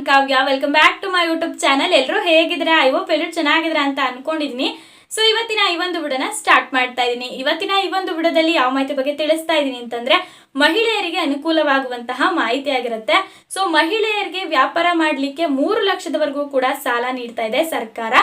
ನಾನು Kavya welcome back to my YouTube channel ಎಲ್ಲರೂ ಹೇಗಿದ್ರೆ ಐ ಹೋಪ್ ಎಲ್ಲರೂ ಚೆನ್ನಾಗಿದ್ರೆ ಅಂತ ಅನ್ಕೊಂಡಿದ್ದೀನಿ ಸೊ ಇವತ್ತಿನ ಈ ಒಂದು ಬಿಡನ ಸ್ಟಾರ್ಟ್ ಮಾಡ್ತಾ ಇದ್ದೀನಿ ಇವತ್ತಿನ ಈ ಒಂದು ಬಿಡದಲ್ಲಿ ಯಾವ ಮಾಹಿತಿ ಬಗ್ಗೆ ತಿಳಿಸ್ತಾ ಇದ್ದೀನಿ ಅಂತಂದ್ರೆ, ಮಹಿಳೆಯರಿಗೆ ಅನುಕೂಲವಾಗುವಂತಹ ಮಾಹಿತಿ ಆಗಿರುತ್ತೆ. ಸೊ ಮಹಿಳೆಯರಿಗೆ ವ್ಯಾಪಾರ ಮಾಡಲಿಕ್ಕೆ ಮೂರು ಲಕ್ಷದವರೆಗೂ ಕೂಡ ಸಾಲ ನೀಡ್ತಾ ಇದೆ ಸರ್ಕಾರ.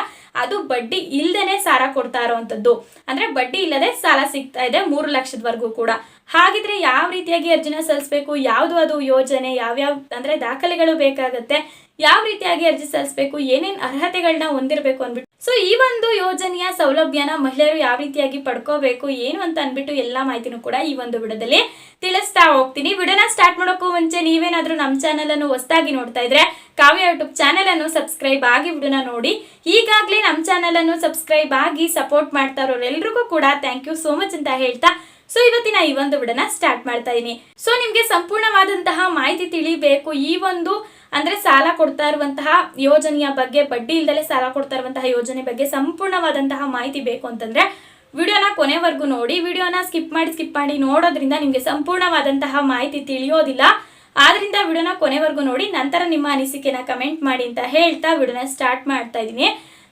ಅದು ಬಡ್ಡಿ ಇಲ್ಲದೇ ಸಾಲ ಕೊಡ್ತಾ ಇರೋವಂಥದ್ದು ಅಂದ್ರೆ ಬಡ್ಡಿ ಇಲ್ಲದೆ ಸಾಲ ಸಿಗ್ತಾ ಇದೆ ಮೂರು ಲಕ್ಷದವರೆಗೂ ಕೂಡ. ಹಾಗಿದ್ರೆ ಯಾವ ರೀತಿಯಾಗಿ ಅರ್ಜಿನ ಸಲ್ಲಿಸಬೇಕು? ಯಾವುದು ಅದು ಯೋಜನೆ? ಯಾವ್ಯಾವ ಅಂದ್ರೆ ದಾಖಲೆಗಳು ಬೇಕಾಗುತ್ತೆ? ಯಾವ ರೀತಿಯಾಗಿ ಅರ್ಜಿ ಸಲ್ಲಿಸಬೇಕು? ಏನೇನ್ ಅರ್ಹತೆಗಳನ್ನ ಹೊಂದಿರಬೇಕು ಅಂದ್ಬಿಟ್ಟು. ಸೊ ಈ ಒಂದು ಯೋಜನೆಯ ಸೌಲಭ್ಯನ ಮಹಿಳೆಯರು ಯಾವ ರೀತಿಯಾಗಿ ಪಡ್ಕೋಬೇಕು, ಏನು ಅಂತ ಅಂದ್ಬಿಟ್ಟು ಎಲ್ಲಾ ಮಾಹಿತಿನೂ ಕೂಡ ಈ ಒಂದು ವಿಡಿಯೋದಲ್ಲಿ ತಿಳಿಸ್ತಾ ಹೋಗ್ತೀನಿ. ವಿಡಿಯೋನ ಸ್ಟಾರ್ಟ್ ಮಾಡೋಕ್ಕೂ ಮುಂಚೆ ನೀವೇನಾದ್ರೂ ನಮ್ಮ ಚಾನಲ್ ಅನ್ನು ಹೊಸದಾಗಿ ನೋಡ್ತಾ ಇದ್ರೆ ಕಾವ್ಯ ಯೂಟ್ಯೂಬ್ ಚಾನಲ್ ಅನ್ನು ಸಬ್ಸ್ಕ್ರೈಬ್ ಆಗಿ ವಿಡಿಯೋನ ನೋಡಿ. ಈಗಾಗಲೇ ನಮ್ಮ ಚಾನಲ್ ಅನ್ನು ಸಬ್ಸ್ಕ್ರೈಬ್ ಆಗಿ ಸಪೋರ್ಟ್ ಮಾಡ್ತಾ ಇರೋರೆಲ್ರಿಗೂ ಕೂಡ ಥ್ಯಾಂಕ್ ಯು ಸೋ ಮಚ್ ಅಂತ ಹೇಳ್ತಾ ಸೊ ಇವತ್ತಿನ ಈ ಒಂದು ವಿಡನ ಸ್ಟಾರ್ಟ್ ಮಾಡ್ತಾ ಇದೀನಿ. ಸೊ ನಿಮ್ಗೆ ಸಂಪೂರ್ಣವಾದಂತಹ ಮಾಹಿತಿ ತಿಳಿಬೇಕು. ಈ ಒಂದು ಅಂದ್ರೆ ಸಾಲ ಕೊಡ್ತಾ ಇರುವಂತಹ ಯೋಜನೆಯ ಬಗ್ಗೆ, ಬಡ್ಡಿ ಇಲ್ದಲೆ ಸಾಲ ಕೊಡ್ತಾ ಇರುವಂತಹ ಯೋಜನೆ ಬಗ್ಗೆ ಸಂಪೂರ್ಣವಾದಂತಹ ಮಾಹಿತಿ ಬೇಕು ಅಂತಂದ್ರೆ ವಿಡಿಯೋನ ಕೊನೆವರೆಗೂ ನೋಡಿ. ವಿಡಿಯೋನ ಸ್ಕಿಪ್ ಮಾಡಿ ಸ್ಕಿಪ್ ಮಾಡಿ ನೋಡೋದ್ರಿಂದ ನಿಮ್ಗೆ ಸಂಪೂರ್ಣವಾದಂತಹ ಮಾಹಿತಿ ತಿಳಿಯೋದಿಲ್ಲ. ಆದ್ರಿಂದ ವಿಡಿಯೋನ ಕೊನೆವರೆಗೂ ನೋಡಿ. ನಂತರ ನಿಮ್ಮ ಅನಿಸಿಕೆನ ಕಮೆಂಟ್ ಮಾಡಿ ಅಂತ ಹೇಳ್ತಾ ವಿಡಿಯೋನ ಸ್ಟಾರ್ಟ್ ಮಾಡ್ತಾ ಇದ್ದೀನಿ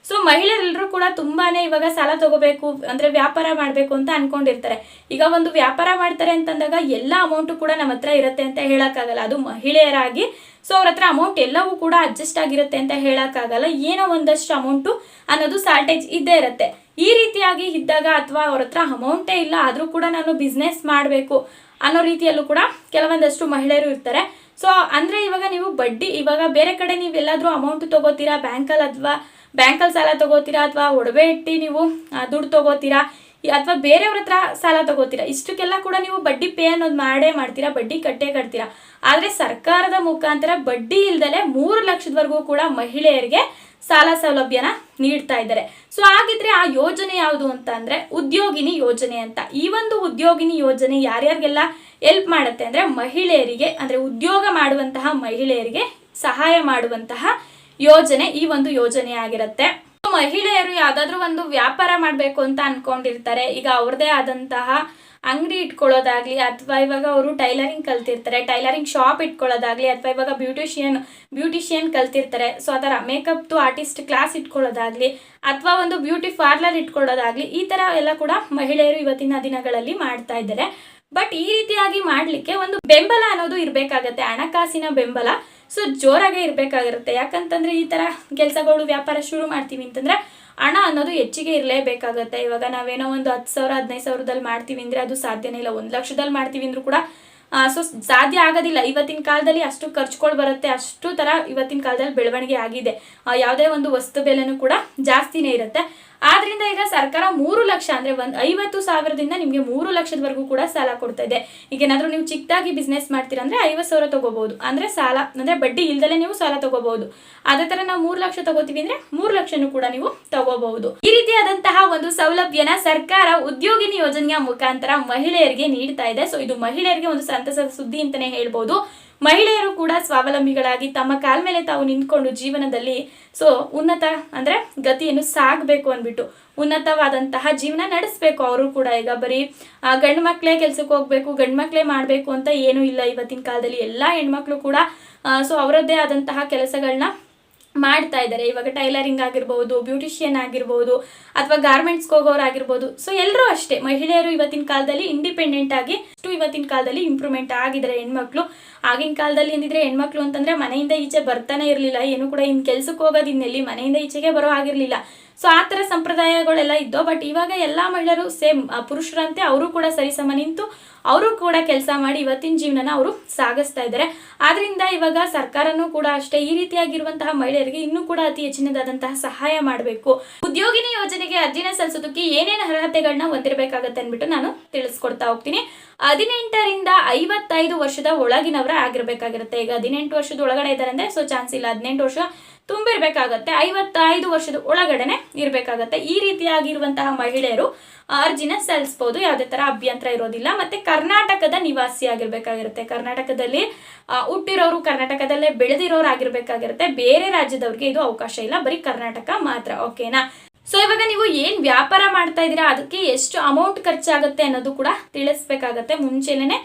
ಸೊ ಮಹಿಳೆಯರೆಲ್ಲರೂ ಕೂಡ ತುಂಬಾನೇ ಇವಾಗ ಸಾಲ ತಗೋಬೇಕು, ಅಂದ್ರೆ ವ್ಯಾಪಾರ ಮಾಡಬೇಕು ಅಂತ ಅನ್ಕೊಂಡಿರ್ತಾರೆ. ಈಗ ಒಂದು ವ್ಯಾಪಾರ ಮಾಡ್ತಾರೆ ಅಂತಂದಾಗ ಎಲ್ಲ ಅಮೌಂಟು ಕೂಡ ನಮ್ಮ ಹತ್ರ ಇರುತ್ತೆ ಅಂತ ಹೇಳಕ್ಕಾಗಲ್ಲ. ಅದು ಮಹಿಳೆಯರಾಗಿ ಸೊ ಅವ್ರ ಹತ್ರ ಅಮೌಂಟ್ ಎಲ್ಲವೂ ಕೂಡ ಅಡ್ಜಸ್ಟ್ ಆಗಿರುತ್ತೆ ಅಂತ ಹೇಳಕ್ಕಾಗಲ್ಲ. ಏನೋ ಒಂದಷ್ಟು ಅಮೌಂಟು ಅನ್ನೋದು ಶಾರ್ಟೇಜ್ ಇದ್ದೇ ಇರುತ್ತೆ. ಈ ರೀತಿಯಾಗಿ ಇದ್ದಾಗ ಅಥವಾ ಅವ್ರ ಹತ್ರ ಅಮೌಂಟೇ ಇಲ್ಲ, ಆದರೂ ಕೂಡ ನಾನು ಬಿಸ್ನೆಸ್ ಮಾಡಬೇಕು ಅನ್ನೋ ರೀತಿಯಲ್ಲೂ ಕೂಡ ಕೆಲವೊಂದಷ್ಟು ಮಹಿಳೆಯರು ಇರ್ತಾರೆ. ಸೊ ಅಂದ್ರೆ ಇವಾಗ ನೀವು ಬಡ್ಡಿ, ಇವಾಗ ಬೇರೆ ಕಡೆ ನೀವು ಎಲ್ಲಾದ್ರೂ ಅಮೌಂಟ್ ತಗೋತೀರಾ ಬ್ಯಾಂಕಲ್ಲಿ ಅಥವಾ ಬ್ಯಾಂಕಲ್ಲಿ ಸಾಲ ತಗೋತೀರಾ ಅಥವಾ ಒಡವೆ ಇಟ್ಟು ನೀವು ದುಡ್ಡು ತಗೋತೀರಾ? ಅಥವಾ ಬೇರೆಯವ್ರ ಹತ್ರ ಸಾಲ ತಗೋತೀರಾ? ಇಷ್ಟಕ್ಕೆಲ್ಲ ಕೂಡ ನೀವು ಬಡ್ಡಿ ಪೇ ಅನ್ನೋದು ಮಾಡೇ ಮಾಡ್ತೀರಾ, ಬಡ್ಡಿ ಕಟ್ಟೇ ಕಟ್ತೀರಾ? ಆದರೆ ಸರ್ಕಾರದ ಮುಖಾಂತರ ಬಡ್ಡಿ ಇಲ್ದಲೆ ಮೂರು ಲಕ್ಷದವರೆಗೂ ಕೂಡ ಮಹಿಳೆಯರಿಗೆ ಸಾಲ ಸೌಲಭ್ಯನ ನೀಡ್ತಾ ಇದ್ದಾರೆ. ಸೊ, ಹಾಗಿದ್ರೆ ಆ ಯೋಜನೆ ಯಾವುದು ಅಂತ ಅಂದ್ರೆ ಉದ್ಯೋಗಿನಿ ಯೋಜನೆ ಅಂತ. ಈ ಒಂದು ಉದ್ಯೋಗಿನಿ ಯೋಜನೆ ಯಾರ್ಯಾರಿಗೆಲ್ಲ ಹೆಲ್ಪ್ ಮಾಡುತ್ತೆ ಅಂದ್ರೆ ಮಹಿಳೆಯರಿಗೆ, ಅಂದ್ರೆ ಉದ್ಯೋಗ ಮಾಡುವಂತಹ ಮಹಿಳೆಯರಿಗೆ ಸಹಾಯ ಮಾಡುವಂತಹ ಯೋಜನೆ ಈ ಒಂದು ಯೋಜನೆ ಆಗಿರುತ್ತೆ. ಮಹಿಳೆಯರು ಯಾವ್ದಾದ್ರು ಒಂದು ವ್ಯಾಪಾರ ಮಾಡಬೇಕು ಅಂತ ಅನ್ಕೊಂಡಿರ್ತಾರೆ. ಈಗ ಅವ್ರದೇ ಆದಂತಹ ಅಂಗಡಿ ಇಟ್ಕೊಳ್ಳೋದಾಗ್ಲಿ ಅಥವಾ ಇವಾಗ ಅವರು ಟೈಲರಿಂಗ್ ಕಲ್ತಿರ್ತಾರೆ. ಟೈಲರಿಂಗ್ ಶಾಪ್ ಇಟ್ಕೊಳ್ಳೋದಾಗ್ಲಿ ಅಥವಾ ಇವಾಗ ಬ್ಯೂಟಿಷಿಯನ್ ಬ್ಯೂಟಿಷಿಯನ್ ಕಲ್ತಿರ್ತಾರೆ. ಸೊ ಅದರ ಮೇಕಪ್ದು ಆರ್ಟಿಸ್ಟ್ ಕ್ಲಾಸ್ ಇಟ್ಕೊಳ್ಳೋದಾಗ್ಲಿ ಅಥವಾ ಒಂದು ಬ್ಯೂಟಿ ಪಾರ್ಲರ್ ಇಟ್ಕೊಳ್ಳೋದಾಗ್ಲಿ ಈ ಥರ ಎಲ್ಲ ಕೂಡ ಮಹಿಳೆಯರು ಇವತ್ತಿನ ದಿನಗಳಲ್ಲಿ ಮಾಡ್ತಾ ಇದ್ದಾರೆ. ಬಟ್ ಈ ರೀತಿಯಾಗಿ ಮಾಡ್ಲಿಕ್ಕೆ ಒಂದು ಬೆಂಬಲ ಅನ್ನೋದು ಇರಬೇಕಾಗತ್ತೆ, ಹಣಕಾಸಿನ ಬೆಂಬಲ. ಸೊ ಜೋರಾಗೆ ಇರಬೇಕಾಗಿರುತ್ತೆ. ಯಾಕಂತಂದ್ರೆ ಈ ತರ ಕೆಲಸಗಳು, ವ್ಯಾಪಾರ ಶುರು ಮಾಡ್ತೀವಿ ಅಂತಂದ್ರೆ ಹಣ ಅನ್ನೋದು ಹೆಚ್ಚಿಗೆ ಇರಲೇಬೇಕಾಗತ್ತೆ. ಇವಾಗ ನಾವೇನೋ ಒಂದು ಹತ್ತು ಸಾವಿರ, ಹದಿನೈದು ಸಾವಿರದಲ್ಲಿ ಮಾಡ್ತೀವಿ ಅಂದ್ರೆ ಅದು ಸಾಧ್ಯನೇ ಇಲ್ಲ. ಒಂದು ಲಕ್ಷದಲ್ಲಿ ಮಾಡ್ತೀವಿ ಅಂದ್ರೂ ಕೂಡ ಸೊ ಸಾಧ್ಯ ಆಗೋದಿಲ್ಲ. ಇವತ್ತಿನ ಕಾಲದಲ್ಲಿ ಅಷ್ಟು ಖರ್ಚುಗಳು ಬರುತ್ತೆ, ಅಷ್ಟು ತರ ಇವತ್ತಿನ ಕಾಲದಲ್ಲಿ ಬೆಳವಣಿಗೆ ಆಗಿದೆ. ಯಾವುದೇ ಒಂದು ವಸ್ತು ಬೆಲೆನೂ ಕೂಡ ಜಾಸ್ತಿನೇ ಇರುತ್ತೆ. ಆದ್ರಿಂದ ಈಗ ಸರ್ಕಾರ ಮೂರು ಲಕ್ಷ ಅಂದ್ರೆ ಒಂದ್ ಐವತ್ತು ಸಾವಿರದಿಂದ ನಿಮ್ಗೆ ಮೂರು ಲಕ್ಷದವರೆಗೂ ಕೂಡ ಸಾಲ ಕೊಡ್ತಾ ಇದೆ. ಈಗ ಏನಾದ್ರೂ ನೀವು ಚಿಕ್ಕದಾಗಿ ಬಿಸ್ನೆಸ್ ಮಾಡ್ತೀರಾ ಅಂದ್ರೆ ಐವತ್ತು ಸಾವಿರ ತಗೋಬಹುದು. ಅಂದ್ರೆ ಸಾಲ, ಅಂದ್ರೆ ಬಡ್ಡಿ ಇಲ್ದಲೆ ನೀವು ಸಾಲ ತಗೋಬಹುದು. ಅದೇ ತರ ನಾವು ಮೂರು ಲಕ್ಷ ತಗೋತೀವಿ ಅಂದ್ರೆ ಮೂರು ಲಕ್ಷನೂ ಕೂಡ ನೀವು ತಗೋಬಹುದು. ಈ ರೀತಿಯಾದಂತಹ ಒಂದು ಸೌಲಭ್ಯನ ಸರ್ಕಾರ ಉದ್ಯೋಗಿನಿ ಯೋಜನೆಯ ಮುಖಾಂತರ ಮಹಿಳೆಯರಿಗೆ ನೀಡ್ತಾ ಇದೆ. ಸೊ ಇದು ಮಹಿಳೆಯರಿಗೆ ಒಂದು ಸಂತಸದ ಸುದ್ದಿ ಅಂತಾನೆ ಹೇಳ್ಬೋದು. ಮಹಿಳೆಯರು ಕೂಡ ಸ್ವಾವಲಂಬಿಗಳಾಗಿ ತಮ್ಮ ಕಾಲ ಮೇಲೆ ತಾವು ನಿಂತ್ಕೊಂಡು ಜೀವನದಲ್ಲಿ ಸೊ ಉನ್ನತ ಅಂದ್ರೆ ಗತಿಯನ್ನು ಸಾಗಬೇಕು ಅಂದ್ಬಿಟ್ಟು, ಉನ್ನತವಾದಂತಹ ಜೀವನ ನಡೆಸಬೇಕು. ಅವರು ಕೂಡ ಈಗ ಬರೀ ಗಂಡು ಮಕ್ಕಳೇ ಕೆಲ್ಸಕ್ಕೆ ಹೋಗ್ಬೇಕು, ಗಂಡು ಮಕ್ಕಳೇ ಮಾಡಬೇಕು ಅಂತ ಏನೂ ಇಲ್ಲ ಇವತ್ತಿನ ಕಾಲದಲ್ಲಿ. ಎಲ್ಲ ಹೆಣ್ಮಕ್ಳು ಕೂಡ ಸೊ ಅವರದ್ದೇ ಆದಂತಹ ಕೆಲಸಗಳನ್ನ ಮಾಡ್ತಾ ಇದ್ದಾರೆ. ಇವಾಗ ಟೈಲರಿಂಗ್ ಆಗಿರ್ಬೋದು, ಬ್ಯೂಟಿಷಿಯನ್ ಆಗಿರ್ಬೋದು, ಅಥವಾ ಗಾರ್ಮೆಂಟ್ಸ್ಗೆ ಹೋಗೋರು ಆಗಿರ್ಬೋದು. ಸೊ ಎಲ್ಲರೂ ಅಷ್ಟೇ. ಮಹಿಳೆಯರು ಇವತ್ತಿನ ಕಾಲದಲ್ಲಿ ಇಂಡಿಪೆಂಡೆಂಟ್ ಆಗಿ ಅಷ್ಟು ಇವತ್ತಿನ ಕಾಲದಲ್ಲಿ ಇಂಪ್ರೂವ್ಮೆಂಟ್ ಆಗಿದ್ದಾರೆ. ಹೆಣ್ಮಕ್ಳು, ಆಗಿನ ಕಾಲದಲ್ಲಿ ಏನಿದ್ರೆ ಹೆಣ್ಮಕ್ಳು ಅಂತಂದ್ರೆ ಮನೆಯಿಂದ ಈಚೆ ಬರ್ತಾನೆ ಇರಲಿಲ್ಲ. ಏನು ಕೂಡ ಇನ್ ಕೆಲ್ಸಕ್ಕೆ ಹೋಗೋದಿನ್ನೆಲ್ಲಿ ಮನೆಯಿಂದ ಈಚೆಗೆ ಬರೋ ಆಗಿರ್ಲಿಲ್ಲ ಸೊ ಆ ಥರ ಸಂಪ್ರದಾಯಗಳೆಲ್ಲ ಇದ್ದೋ ಬಟ್ ಇವಾಗ ಎಲ್ಲ ಮಹಿಳೆಯರು ಸೇಮ್ ಪುರುಷರಂತೆ ಅವರು ಕೂಡ ಸರಿಸಮ ನಿಂತು ಅವರು ಕೂಡ ಕೆಲಸ ಮಾಡಿ ಇವತ್ತಿನ ಜೀವನನ ಅವರು ಸಾಗಿಸ್ತಾ ಇದ್ದಾರೆ. ಆದ್ರಿಂದ ಇವಾಗ ಸರ್ಕಾರನೂ ಕೂಡ ಅಷ್ಟೇ ಈ ರೀತಿಯಾಗಿರುವಂತಹ ಮಹಿಳೆಯರಿಗೆ ಇನ್ನೂ ಕೂಡ ಅತಿ ಹೆಚ್ಚಿನದಾದಂತಹ ಸಹಾಯ ಮಾಡಬೇಕು. ಉದ್ಯೋಗಿನಿ ಯೋಜನೆಗೆ ಅರ್ಜಿನ ಸಲ್ಲಿಸೋದಕ್ಕೆ ಏನೇನು ಅರ್ಹತೆಗಳನ್ನ ಹೊಂದಿರಬೇಕಾಗತ್ತೆ ಅಂದ್ಬಿಟ್ಟು ನಾನು ತಿಳಿಸ್ಕೊಡ್ತಾ ಹೋಗ್ತೀನಿ. ಹದಿನೆಂಟರಿಂದ ಐವತ್ತೈದು ವರ್ಷದ ಒಳಗಿನವರ ಆಗಿರ್ಬೇಕಾಗಿರುತ್ತೆ. ಈಗ ಹದಿನೆಂಟು ವರ್ಷದ ಒಳಗಡೆ ಇದ್ದಾರೆ ಅಂದ್ರೆ ಸೊ ಚಾನ್ಸ್ ಇಲ್ಲ. ಹದಿನೆಂಟು ವರ್ಷ ತುಂಬಿರ್ಬೇಕಾಗತ್ತೆ. ಐವತ್ತೈದು ವರ್ಷದ ಒಳಗಡೆನೆ ಇರಬೇಕಾಗತ್ತೆ. ಈ ರೀತಿಯಾಗಿರುವಂತಹ ಮಹಿಳೆಯರು ಅರ್ಜಿನ ಸಲ್ಲಿಸ್ಬೋದು. ಯಾವುದೇ ತರ ಅಭ್ಯಂತರ ಇರೋದಿಲ್ಲ. ಮತ್ತೆ ಕರ್ನಾಟಕದ ನಿವಾಸಿ ಆಗಿರ್ಬೇಕಾಗಿರುತ್ತೆ ಕರ್ನಾಟಕದಲ್ಲಿ ಹುಟ್ಟಿರೋರು ಕರ್ನಾಟಕದಲ್ಲೇ ಬೆಳೆದಿರೋರು ಆಗಿರ್ಬೇಕಾಗಿರುತ್ತೆ. ಬೇರೆ ರಾಜ್ಯದವ್ರಿಗೆ ಇದು ಅವಕಾಶ ಇಲ್ಲ. ಬರೀ ಕರ್ನಾಟಕ ಮಾತ್ರ. ಓಕೆನಾ ಸೊ ಇವಾಗ ನೀವು ಏನ್ ವ್ಯಾಪಾರ ಮಾಡ್ತಾ ಇದ್ದೀರಾ? ಅದಕ್ಕೆ ಎಷ್ಟು ಅಮೌಂಟ್ ಖರ್ಚಾಗುತ್ತೆ ಅನ್ನೋದು ಕೂಡ ತಿಳಿಸ್ಬೇಕಾಗತ್ತೆ. ಮುಂಚೆನೆ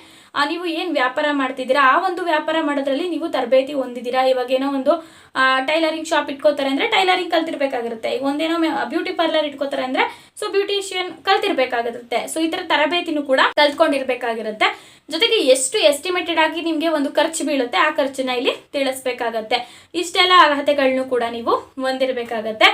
ನೀವು ಏನು ವ್ಯಾಪಾರ ಮಾಡ್ತಿದ್ದೀರಾ? ಆ ಒಂದು ವ್ಯಾಪಾರ ಮಾಡೋದ್ರಲ್ಲಿ ನೀವು ತರಬೇತಿ ಹೊಂದಿದ್ದೀರಾ? ಇವಾಗ ಏನೋ ಒಂದು ಟೈಲರಿಂಗ್ ಶಾಪ್ ಇಟ್ಕೋತಾರೆ ಅಂದರೆ ಟೈಲರಿಂಗ್ ಕಲ್ತಿರ್ಬೇಕಾಗಿರುತ್ತೆ. ಈಗ ಒಂದೇನೋ ಬ್ಯೂಟಿ ಪಾರ್ಲರ್ ಇಟ್ಕೋತಾರೆ ಅಂದರೆ ಸೊ ಬ್ಯೂಟಿಷಿಯನ್ ಕಲ್ತಿರ್ಬೇಕಾಗಿರುತ್ತೆ. ಸೊ ಈ ಥರ ತರಬೇತಿನೂ ಕೂಡ ಕಲ್ತ್ಕೊಂಡಿರ್ಬೇಕಾಗಿರುತ್ತೆ. ಜೊತೆಗೆ ಎಷ್ಟು ಎಸ್ಟಿಮೇಟೆಡ್ ಆಗಿ ನಿಮಗೆ ಒಂದು ಖರ್ಚು ಬೀಳುತ್ತೆ, ಆ ಖರ್ಚನ್ನ ಇಲ್ಲಿ ತಿಳಿಸ್ಬೇಕಾಗತ್ತೆ. ಇಷ್ಟೆಲ್ಲ ಅರ್ಹತೆಗಳನ್ನು ಕೂಡ ನೀವು ಹೊಂದಿರಬೇಕಾಗತ್ತೆ.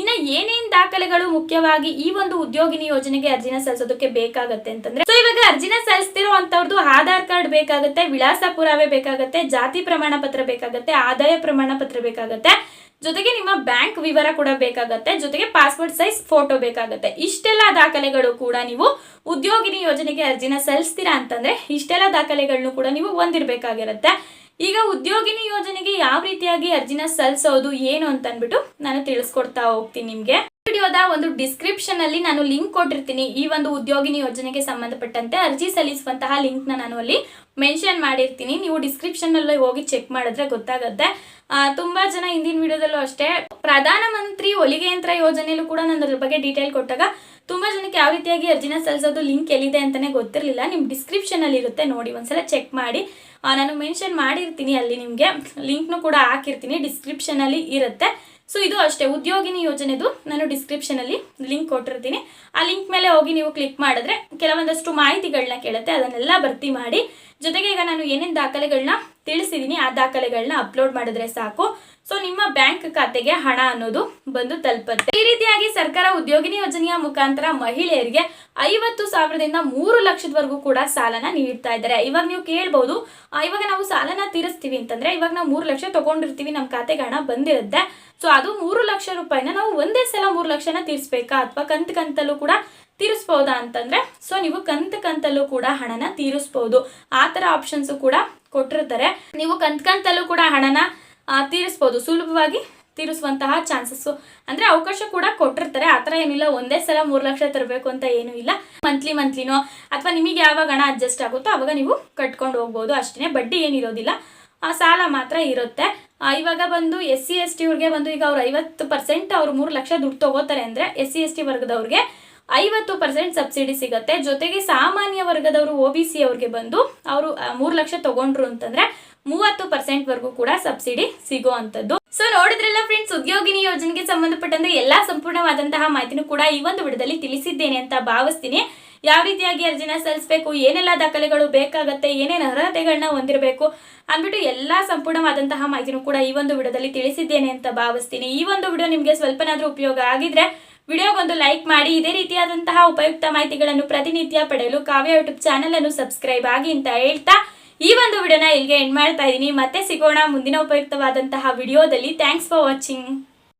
ಇನ್ನ ಏನೇನ್ ದಾಖಲೆಗಳು ಮುಖ್ಯವಾಗಿ ಈ ಒಂದು ಉದ್ಯೋಗಿನಿ ಯೋಜನೆಗೆ ಅರ್ಜಿನ ಸಲ್ಲಿಸೋದಕ್ಕೆ ಬೇಕಾಗತ್ತೆ ಅಂತಂದ್ರೆ ಇವಾಗ ಅರ್ಜಿನ ಸಲ್ಲಿಸ್ತಿರೋ ಅಂತವ್ರದ್ದು ಆಧಾರ್ ಕಾರ್ಡ್ ಬೇಕಾಗುತ್ತೆ, ವಿಳಾಸ ಪುರಾವೆ ಬೇಕಾಗುತ್ತೆ, ಜಾತಿ ಪ್ರಮಾಣ ಪತ್ರ ಬೇಕಾಗುತ್ತೆ, ಆದಾಯ ಪ್ರಮಾಣ ಪತ್ರ ಬೇಕಾಗುತ್ತೆ. ಜೊತೆಗೆ ನಿಮ್ಮ ಬ್ಯಾಂಕ್ ವಿವರ ಕೂಡ ಬೇಕಾಗತ್ತೆ, ಜೊತೆಗೆ ಪಾಸ್ಪೋರ್ಟ್ ಸೈಜ್ ಫೋಟೋ ಬೇಕಾಗುತ್ತೆ. ಇಷ್ಟೆಲ್ಲ ದಾಖಲೆಗಳು ಕೂಡ ನೀವು ಉದ್ಯೋಗಿನಿ ಯೋಜನೆಗೆ ಅರ್ಜಿನ ಸಲ್ಲಿಸ್ತೀರಾ ಅಂತಂದ್ರೆ ಇಷ್ಟೆಲ್ಲ ದಾಖಲೆಗಳನ್ನು ಕೂಡ ನೀವು ಹೊಂದಿರಬೇಕಾಗಿರುತ್ತೆ. ಈಗ ಉದ್ಯೋಗಿನಿ ಯೋಜನೆಗೆ ಯಾವ ರೀತಿಯಾಗಿ ಅರ್ಜಿನ ಸಲ್ಲಿಸೋದು, ಏನು ಅಂತ ಅಂದ್ಬಿಟ್ಟು ನಾನು ತಿಳಿಸ್ಕೊಡ್ತಾ ಹೋಗ್ತೀನಿ ನಿಮ್ಗೆ. ವಿಡಿಯೋದ ಒಂದು ಡಿಸ್ಕ್ರಿಪ್ಷನ್ ಅಲ್ಲಿ ನಾನು ಲಿಂಕ್ ಕೊಟ್ಟಿರ್ತೀನಿ ಈ ಒಂದು ಉದ್ಯೋಗಿನಿ ಯೋಜನೆಗೆ ಸಂಬಂಧಪಟ್ಟಂತೆ ಅರ್ಜಿ ಸಲ್ಲಿಸುವಂತಹ ಲಿಂಕ್ ನಾನು ಅಲ್ಲಿ ಮೆನ್ಷನ್ ಮಾಡಿರ್ತೀನಿ. ನೀವು ಡಿಸ್ಕ್ರಿಪ್ಷನ್ ಅಲ್ಲಿ ಹೋಗಿ ಚೆಕ್ ಮಾಡಿದ್ರೆ ಗೊತ್ತಾಗುತ್ತೆ. ತುಂಬಾ ಜನ ಹಿಂದಿನ ವಿಡಿಯೋದಲ್ಲೂ ಅಷ್ಟೇ ಪ್ರಧಾನಮಂತ್ರಿ ಹೊಲಿಗೆ ಯಂತ್ರ ಯೋಜನೆಯಲ್ಲೂ ಕೂಡ ನಾನು ಅದ್ರ ಬಗ್ಗೆ ಡೀಟೇಲ್ ಕೊಟ್ಟಾಗ ತುಂಬಾ ಜನಕ್ಕೆ ಯಾವ ರೀತಿಯಾಗಿ ಅರ್ಜಿನ ಸಲ್ಲಿಸೋದು ಲಿಂಕ್ ಎಲ್ಲಿದೆ ಅಂತಾನೆ ಗೊತ್ತಿರಲಿಲ್ಲ. ನಿಮ್ ಡಿಸ್ಕ್ರಿಪ್ಷನ್ ಅಲ್ಲಿ ಇರುತ್ತೆ. ನೋಡಿ ಒಂದ್ಸಲ ಚೆಕ್ ಮಾಡಿ. ನಾನು ಮೆನ್ಷನ್ ಮಾಡಿರ್ತೀನಿ ಅಲ್ಲಿ ನಿಮಗೆ. ಲಿಂಕ್ನು ಕೂಡ ಹಾಕಿರ್ತೀನಿ. ಡಿಸ್ಕ್ರಿಪ್ಷನ್ ಅಲ್ಲಿ ಇರುತ್ತೆ. ಸೊ ಇದು ಅಷ್ಟೇ. ಉದ್ಯೋಗಿನಿ ಯೋಜನೆದು ನಾನು ಡಿಸ್ಕ್ರಿಪ್ಷನ್ ಅಲ್ಲಿ ಲಿಂಕ್ ಕೊಟ್ಟಿರ್ತೀನಿ. ಆ ಲಿಂಕ್ ಮೇಲೆ ಹೋಗಿ ನೀವು ಕ್ಲಿಕ್ ಮಾಡಿದ್ರೆ ಕೆಲವೊಂದಷ್ಟು ಮಾಹಿತಿಗಳನ್ನ ಕೇಳುತ್ತೆ. ಅದನ್ನೆಲ್ಲ ಭರ್ತಿ ಮಾಡಿ. ಜೊತೆಗೆ ಈಗ ನಾನು ಏನೇನು ದಾಖಲೆಗಳನ್ನ ತಿಳಿಸಿದ್ದೀನಿ ಆ ದಾಖಲೆಗಳನ್ನ ಅಪ್ಲೋಡ್ ಮಾಡಿದ್ರೆ ಸಾಕು. ಸೊ ನಿಮ್ಮ ಬ್ಯಾಂಕ್ ಖಾತೆಗೆ ಹಣ ಅನ್ನೋದು ಬಂದು ತಲುಪುತ್ತೆ. ಈ ರೀತಿಯಾಗಿ ಸರ್ಕಾರ ಉದ್ಯೋಗಿನಿ ಯೋಜನೆಯ ಮುಖಾಂತರ ಮಹಿಳೆಯರಿಗೆ ಐವತ್ತು ಸಾವಿರದಿಂದ ಮೂರು ಲಕ್ಷದವರೆಗೂ ಕೂಡ ಸಾಲನ ನೀಡ್ತಾ ಇದ್ದಾರೆ. ಇವಾಗ ನೀವು ಕೇಳ್ಬೋದು ಇವಾಗ ನಾವು ಸಾಲನ ತೀರಿಸ್ತೀವಿ ಅಂತಂದ್ರೆ ಇವಾಗ ನಾವು ಮೂರು ಲಕ್ಷ ತಗೊಂಡಿರ್ತೀವಿ ನಮ್ಮ ಖಾತೆಗೆ ಹಣ ಬಂದಿರುತ್ತೆ. ಸೊ ಅದು ಮೂರು ಲಕ್ಷ ರೂಪಾಯಿನ ನಾವು ಒಂದೇ ಸಲ ಮೂರು ಲಕ್ಷನ ತೀರಿಸ್ಬೇಕಾ? ಅಥವಾ ಕಂತ್ ಕಂತಲ್ಲೂ ಕೂಡ ತೀರಿಸ್ಬೋದಾ ಅಂತಂದ್ರೆ ಸೊ ನೀವು ಕಂತ್ ಕಂತಲ್ಲೂ ಕೂಡ ಹಣನ ತೀರಿಸ್ಬೋದು. ಆ ಥರ ಆಪ್ಷನ್ಸು ಕೂಡ ಕೊಟ್ಟಿರ್ತಾರೆ. ನೀವು ಕಂತ್ ಕಂತಲ್ಲೂ ಕೂಡ ಹಣನ ತೀರಿಸ್ಬೋದು. ಸುಲಭವಾಗಿ ತೀರಿಸುವಂತಹ ಚಾನ್ಸಸ್ ಅಂದ್ರೆ ಅವಕಾಶ ಕೂಡ ಕೊಟ್ಟಿರ್ತಾರೆ. ಆ ಥರ ಏನಿಲ್ಲ. ಒಂದೇ ಸಲ ಮೂರು ಲಕ್ಷ ತರಬೇಕು ಅಂತ ಏನೂ ಇಲ್ಲ. ಮಂತ್ಲಿ ಮಂತ್ಲಿನೋ ಅಥವಾ ನಿಮಗೆ ಯಾವಾಗ ಹಣ ಅಡ್ಜಸ್ಟ್ ಆಗುತ್ತೋ ಅವಾಗ ನೀವು ಕಟ್ಕೊಂಡು ಹೋಗ್ಬೋದು. ಅಷ್ಟೇ ಬಡ್ಡಿ ಏನಿರೋದಿಲ್ಲ ಆ, ಸಾಲ ಮಾತ್ರ ಇರುತ್ತೆ. ಇವಾಗ ಬಂದು ಎಸ್ ಸಿ ಎಸ್ ಟಿ ಅವ್ರಿಗೆ ಬಂದು ಈಗ ಅವ್ರು ಐವತ್ತು ಪರ್ಸೆಂಟ್ ಅವ್ರು ಮೂರು ಲಕ್ಷ ದುಡ್ಡು ತಗೋತಾರೆ ಅಂದರೆ ಎಸ್ ಸಿ ಎಸ್ ಟಿ ವರ್ಗದವ್ರಿಗೆ ಐವತ್ತು ಪರ್ಸೆಂಟ್ ಸಬ್ಸಿಡಿ ಸಿಗುತ್ತೆ. ಜೊತೆಗೆ ಸಾಮಾನ್ಯ ವರ್ಗದವರು ಒ ಬಿ ಸಿ ಅವ್ರಿಗೆ ಬಂದು ಅವರು ಮೂರು ಲಕ್ಷ ತಗೊಂಡ್ರು ಅಂತಂದ್ರೆ ಮೂವತ್ತು ಪರ್ಸೆಂಟ್ ವರೆಗೂ ಕೂಡ ಸಬ್ಸಿಡಿ ಸಿಗೋ ಅಂತದ್ದು ಸೊ ನೋಡಿದ್ರಲ್ಲ ಫ್ರೆಂಡ್ಸ್ ಉದ್ಯೋಗಿನಿ ಯೋಜನೆಗೆ ಸಂಬಂಧಪಟ್ಟಂತೆ ಎಲ್ಲಾ ಸಂಪೂರ್ಣವಾದಂತಹ ಮಾಹಿತಿನೂ ಕೂಡ ಈ ಒಂದು ವಿಡದಲ್ಲಿ ತಿಳಿಸಿದ್ದೇನೆ ಅಂತ ಭಾವಿಸ್ತೀನಿ. ಯಾವ ರೀತಿಯಾಗಿ ಅರ್ಜಿನ ಸಲ್ಲಿಸಬೇಕು, ಏನೆಲ್ಲ ದಾಖಲೆಗಳು ಬೇಕಾಗತ್ತೆ, ಏನೇನು ಅರ್ಹತೆಗಳನ್ನ ಹೊಂದಿರಬೇಕು ಅಂದ್ಬಿಟ್ಟು ಎಲ್ಲಾ ಸಂಪೂರ್ಣವಾದಂತಹ ಮಾಹಿತಿನೂ ಕೂಡ ಈ ಒಂದು ವಿಡದಲ್ಲಿ ತಿಳಿಸಿದ್ದೇನೆ ಅಂತ ಭಾವಿಸ್ತೀನಿ. ಈ ಒಂದು ವಿಡಿಯೋ ನಿಮಗೆ ಸ್ವಲ್ಪನಾದ್ರೂ ಉಪಯೋಗ ಆಗಿದ್ರೆ ವಿಡಿಯೋಗೊಂದು ಲೈಕ್ ಮಾಡಿ. ಇದೇ ರೀತಿಯಾದಂತಹ ಉಪಯುಕ್ತ ಮಾಹಿತಿಗಳನ್ನು ಪ್ರತಿನಿತ್ಯ ಪಡೆಯಲು ಕಾವ್ಯ ಯೂಟ್ಯೂಬ್ ಚಾನಲ್ ಅನ್ನು ಸಬ್ಸ್ಕ್ರೈಬ್ ಆಗಿ ಅಂತ ಹೇಳ್ತಾ ಈ ಒಂದು ವಿಡಿಯೋನ ಇಲ್ಲಿಗೆ ಎಂಡ್ ಮಾಡ್ತಾ ಇದ್ದೀನಿ. ಮತ್ತೆ ಸಿಗೋಣ ಮುಂದಿನ ಉಪಯುಕ್ತವಾದಂತಹ ವಿಡಿಯೋದಲ್ಲಿ. Thanks for watching